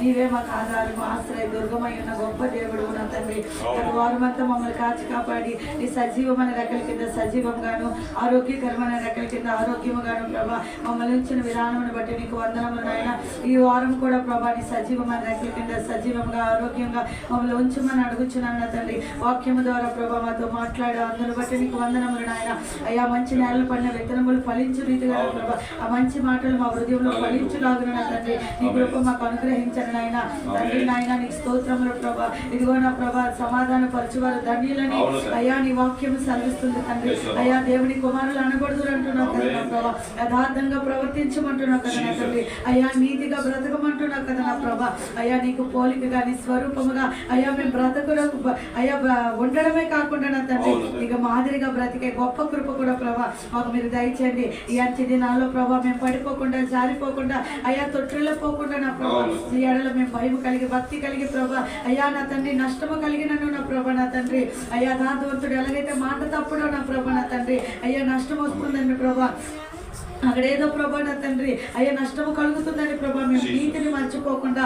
నీవే మాకు ఆధారం ఆశ్రయ దుర్గమై ఉన్న గొప్ప దేవుడు నా తండ్రి. వారమంతా మమ్మల్ని కాచి కాపాడి నీ సజీవమైన రెక్కల కింద సజీవంగాను ఆరోగ్యకరమైన రెక్కల కింద ఆరోగ్యముగాను ప్రభా మమ్మల్ని ఉంచిన విధానమును బట్టి నీకు వందనములు నాయన. ఈ వారం కూడా ప్రభా నీ సజీవమైన రెక్కల కింద సజీవంగా ఆరోగ్యంగా మమ్మల్ని ఉంచమని అడుగుచున్నాను తండ్రి. వాక్యము ద్వారా ప్రభా మాతో మాట్లాడే అందరూ బట్టి నీకు వందనములు నాయన. అయ్యా మంచి నేలలు పడిన విత్తనములు ఫలించు రీతిగా ప్రభా ఆ మంచి మాటలు మా హృదయంలో ఫలించులాగున తండ్రి. నీ కృప మాకు అనుగ్రహించండి నాయన తండ్రి నాయన నీ స్తోత్రములు ప్రభా. ఇదిగో నా ప్రభా సమాధాన పరచువారు ధన్యులని. అయ్యా నీ వాక్యం సెలవిస్తుంది తండ్రి. అయ్యా దేవుని కుమారులు అనకూడదు అంటున్నావు కదా నా. ప్రభా. యథార్థంగా ప్రవర్తించమంటున్నావు కదా నా తండ్రి. అయ్యా నీతిగా బ్రతకమంటున్నావు కదా నా ప్రభా. అయ్యా నీకు పోలికగా నీ స్వరూపముగా అయ్యా మేము బ్రతకులకు బ- అయ్యా ఉండడమే కాకుండా నా తండ్రి. ఇక మాదిరిగా బ్రతికే గొప్ప కృప కూడా ప్రభా మాకు మీరు దయచేయండి. ఈ అంచె దినాల్లో ప్రభా మేము పడిపోకుండా జారిపోకుండా అయ్యా తొట్టిలో పోకుండా నా ప్రభా ఎడల మేము భయం కలిగి భక్తి కలిగి ప్రభా. అయ్యా నా తండ్రి నష్టము కలిగినను నా ప్రభా నా తండ్రి. అయ్యా దాతవంతుడు ఎలాగైతే మాట తప్పుడో నా ప్రభా నా తండ్రి. అయ్యా నష్టం వస్తుందండి ప్రభా. అక్కడ ఏదో ప్రభా నా తండ్రి. అయ్యా నష్టము కలుగుతుందని ప్రభా. మేము నీతిని మర్చిపోకుండా